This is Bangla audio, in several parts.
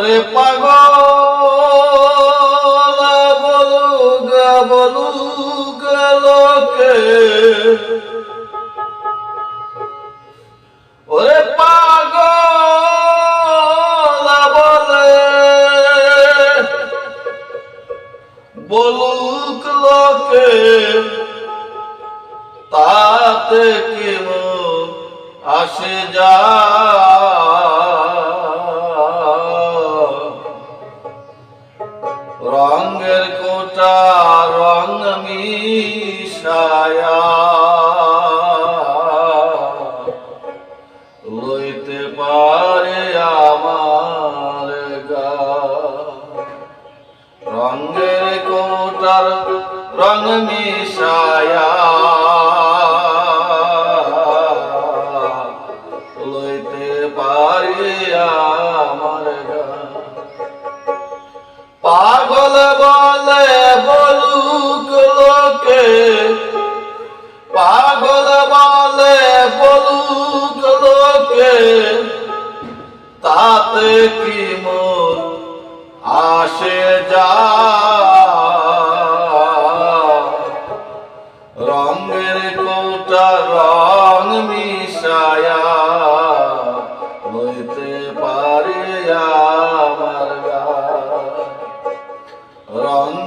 ওরে পাগল বলুক বলুক লোকে। ওরে পাগল, বলে। বলুক লোকে, তাতে কি মোর আসে যা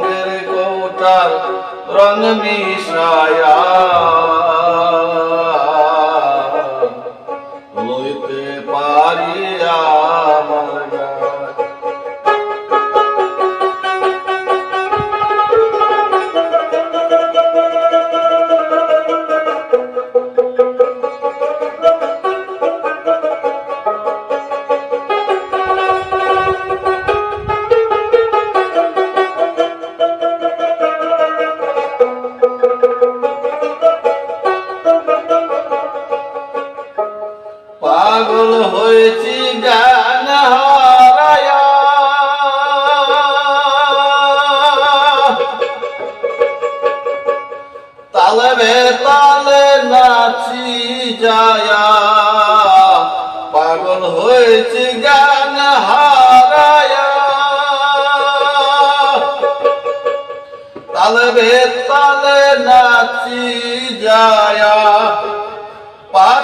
রঙের কোটার রং মিশায়া।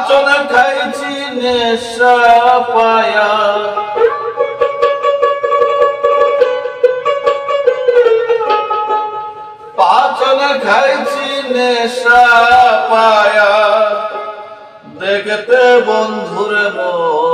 পাচন খাইছি নেশা পায়া। পাচন খাইছি নেশা পায়া। দেখতে বন্ধুরে মনে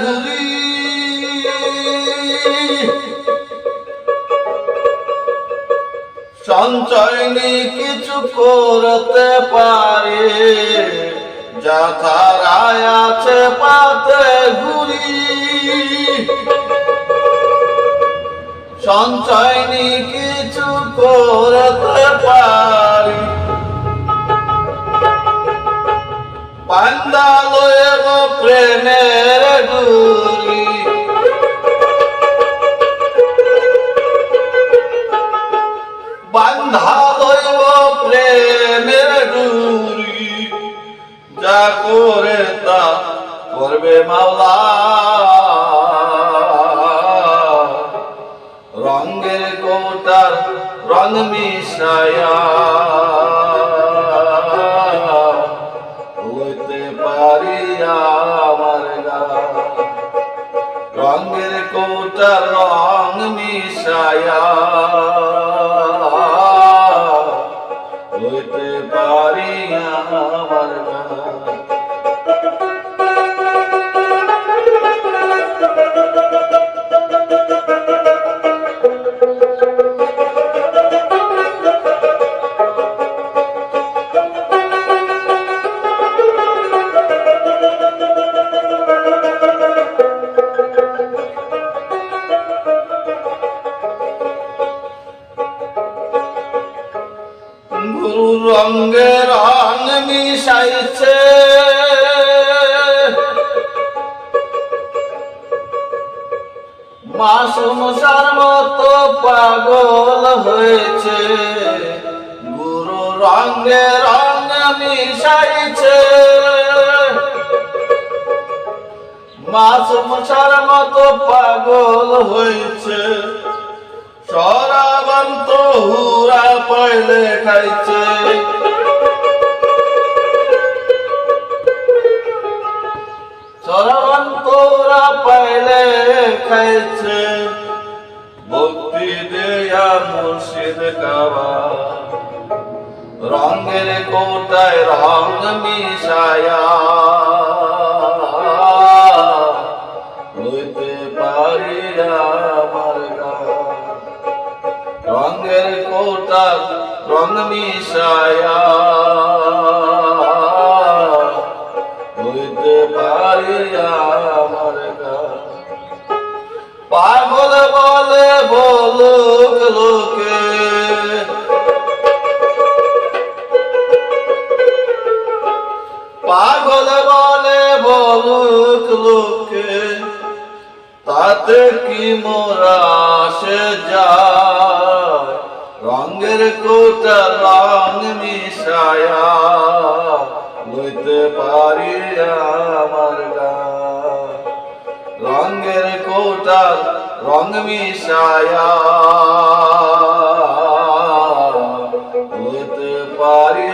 ঘুরি সঞ্চয় কিছু করতে পারে। যাধারায় আছে পাতে ঘুরি। সঞ্চয় কিছু করতে পারি। পান্দালয়েব প্রেমের করবে মাওলা। রঙের কোটার রং মিশায়া। হইতে পারি আমার রঙের কোটার রং মিশায়া। হইতে পারি আমার গা। গুরু রঙ্গে রং মিশাইছে মাসুমসার মতো পাগল হয়েছে। গুরু রঙ্গে রং মিশাইছে। মাসুমসার মতো পাগল হয়েছে। সরাবন্ত হুরা পয়লে খাইছে। সরাবন্তরা পয়লে খাইছে। ভক্তি দেয়া মুর্শিদ কাবা। রঙের কোটায় রং মিশায়া। লইতে পারি কোটা রং মিশায়া হইতে পারি আমার পাগল বলে বলুক লোকে, পাগল বলে বলুক লোকে, তাতে কি মোরা সে যায় রঙের কোটা রং মিশায়া লইতে পারি আমার রঙের কোটা রং মিশায়া লইতে পারি